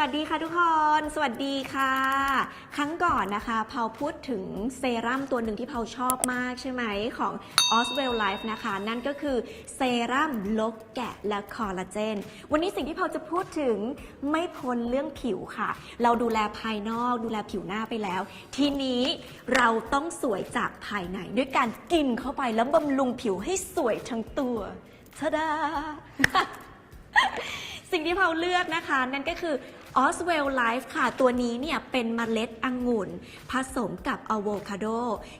วัสดีค่ะทุกคน สวัสดีค่ะ ครั้งก่อนนะคะ เผาพูดถึงเซรั่มตัวหนึ่งที่เผาชอบมากใช่ไหมของ Oswell Life นะคะ นั่นก็คือเซรั่มลกแกะและคอลลาเจน วันนี้สิ่งที่เผาจะพูดถึงไม่พ้นเรื่องผิวค่ะ เราดูแลภายนอกดูแลผิวหน้าไปแล้ว ทีนี้เราต้องสวยจากภายใน ด้วยการกินเข้าไปแล้วบำรุงผิวให้สวยทั้งตัวทะดาสิ่งที่เผาเลือกนะคะ นั่นก็คือ Oswell Life ค่ะ ตัวนี้เนี่ยเป็นเมล็ดองุ่น ผสมกับอะโวคาโด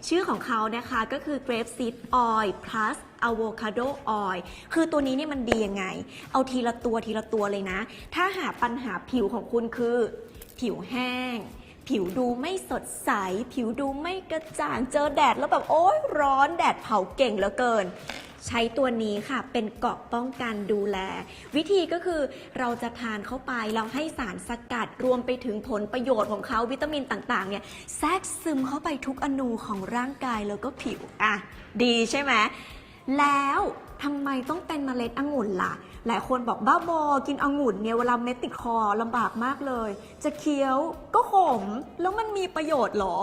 ชื่อของเขานะคะก็คือ grape seed oil plus avocado oil คือตัวนี้เนี่ยมันดียังไง เอาทีละตัวทีละตัวเลยนะ ถ้าหาปัญหาผิวของคุณคือ ผิวแห้ง ผิวดูไม่สดใส ผิวดูไม่กระจ่าง เจอแดดแล้วแบบโอ๊ยร้อนแดดเผาเก่งเหลือเกิน ใช้ตัวนี้ค่ะเป็นเกาะป้องกันดูแล วิธีก็คือเราจะทานเข้าไปเราให้สารสกัดรวมไปถึงผลประโยชน์ของเขาวิตามินต่างๆเนี่ยแทรกซึมเข้าไปทุกอนูของร่างกายแล้วก็ผิวอะดีใช่ไหมแล้วทำไมต้องเป็นเมล็ดองุ่นล่ะ หลายคนบอกบ้าบอกินองุ่นเนี่ยเวลาเม็ดติดคอลำบากมากเลย จะเคี้ยวก็ขม แล้วมันมีประโยชน์หรอ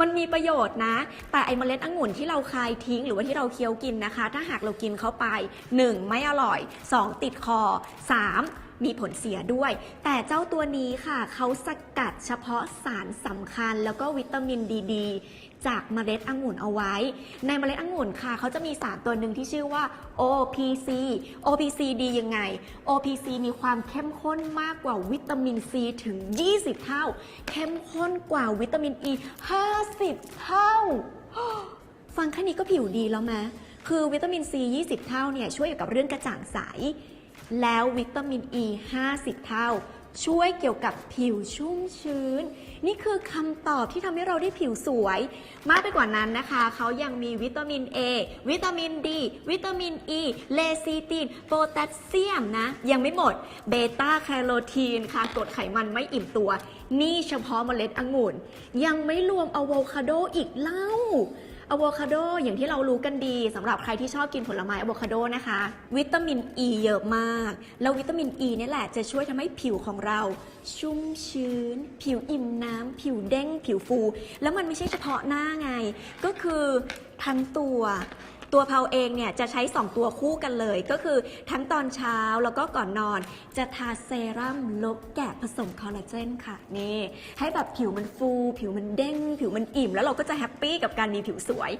มันมีประโยชน์นะ แต่ไอเมล็ดองุ่นที่เราคายทิ้ง หรือว่าที่เราเคี้ยวกินนะคะ ถ้าหากเรากินเข้าไป 1. ไม่อร่อย 2. ติดคอ 3. มีผลเสียด้วย แต่เจ้าตัวนี้ค่ะ เขาสกัดเฉพาะสารสำคัญ แล้วก็วิตามินดีดจากเมล็ดองุ่นเอาไว้ ในเมล็ดองุ่นค่ะ เขาจะมีสารตัวหนึ่งที่ชื่อว่า OPC OPC ดียังไง OPC มีความเข้มข้นมากกว่าวิตามิน C ถึง 20 เท่า เข้มข้นกว่าวิตามิน E 50 เท่า ฟังแค่นี้ก็ผิวดีแล้วไหมคือวิตามิน C 20 เท่าเนี่ยช่วยเกี่ยวกับเรื่องกระจ่างใส แล้ววิตามิน E 50 เท่า ช่วยเกี่ยวกับผิวชุ่มชื้น นี่คือคำตอบที่ทำให้เราได้ผิวสวย มากไปกว่านั้นนะคะ เขายังมีวิตามิน A วิตามิน D วิตามิน E เลซิตินโพแทสเซียมนะ ยังไม่หมดเบต้าแคโรทีนค่ะกรดไขมันไม่อิ่มตัว นี่เฉพาะเมล็ดองุ่น ยังไม่รวมอะโวคาโดอีกเล่า อะโวคาโดอย่างที่เรารู้กันดีสำหรับใครที่ชอบกินผลไม้อะโวคาโดนะคะ วิตามินอ e ีเยอะมาก แล้ววิตามินอ e ีนี่แหละจะช่วยทำให้ผิวของเรา ชุ่มชื้น ผิวอิ่มน้ำผิวเด้ง ผิวฟู แล้วมันไม่ใช่เฉพาะหน้าไง ก็คือทั้งตัว ตัวเพาเองเนี่ยจะใช้ 2 ตัวคู่กันเลย ก็คือทั้งตอนเช้าแล้วก็ก่อนนอน จะทาเซรั่มลบแกะผสมคอลลาเจนค่ะนี่ให้แบบผิวมันฟู ผิวมันเด้ง ผิวมันอิ่ม แล้วเราก็จะแฮปปี้กับการมีผิวสวย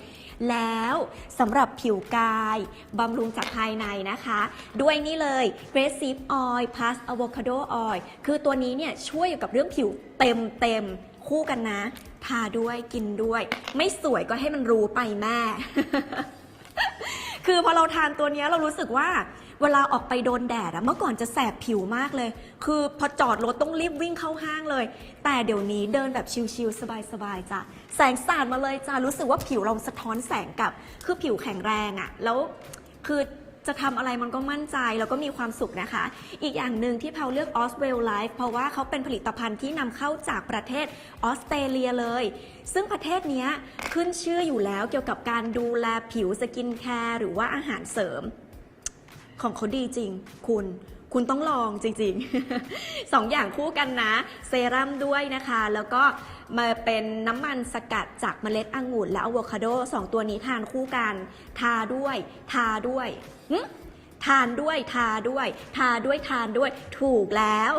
แล้วสำหรับผิวกายบำรุงจากภายในนะคะ ด้วยนี่เลย g r a c e Oil plus Avocado Oil คือตัวนี้เนี่ยช่วยเกี่ยวกับเรื่องผิวเต็มเต็มคู่กันนะ ทาด้วยกินด้วย ไม่สวยก็ให้มันรู้ไปแม่ คือพอเราทานตัวนี้เรารู้สึกว่าเวลาออกไปโดนแดดอะเมื่อก่อนจะแสบผิวมากเลย คือพอจอดรถต้องรีบวิ่งเข้าห้างเลย แต่เดี๋ยวนี้เดินแบบชิลๆสบายๆจ้ะแสงสาดมาเลยจ้ะรู้สึกว่าผิวเราสะท้อนแสงกลับ คือผิวแข็งแรงอะแล้วคือ จะทำอะไรมันก็มั่นใจแล้วก็มีความสุขนะคะ อีกอย่างหนึ่งที่เพาเลือกออสเวลล์ไลฟ์เพราะว่าเขาเป็นผลิตภัณฑ์ที่นำเข้าจากประเทศออสเตรเลียเลย ซึ่งประเทศนี้ขึ้นชื่ออยู่แล้วเกี่ยวกับการดูแลผิวสกินแคร์หรือว่าอาหารเสริม ของเขาดีจริง คุณ คุณต้องลองจริงๆสองอย่างคู่กันนะ เซรั่มด้วยนะคะ แล้วก็มาเป็นน้ำมันสกัดจากเมล็ดองุ่นและอะโวคาโดสองตัวนี้ทานคู่กัน ทาด้วย ทาด้วยหึทานด้วย ทาด้วย ทาด้วย ทานด้วย ถูกแล้ว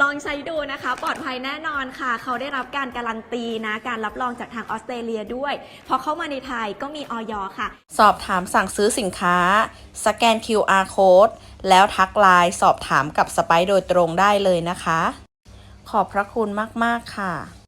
ลองใช้ดูนะคะ ปลอดภัยแน่นอนค่ะ เขาได้รับการการันตีนะการรับรองจากทางออสเตรเลียด้วย พอเข้ามาในไทยก็มีออยค่ะ สอบถามสั่งซื้อสินค้า สแกน QR code แล้วทักไลน์สอบถามกับสไปโดยตรงได้เลยนะคะ ขอบพระคุณมาก ๆ ค่ะ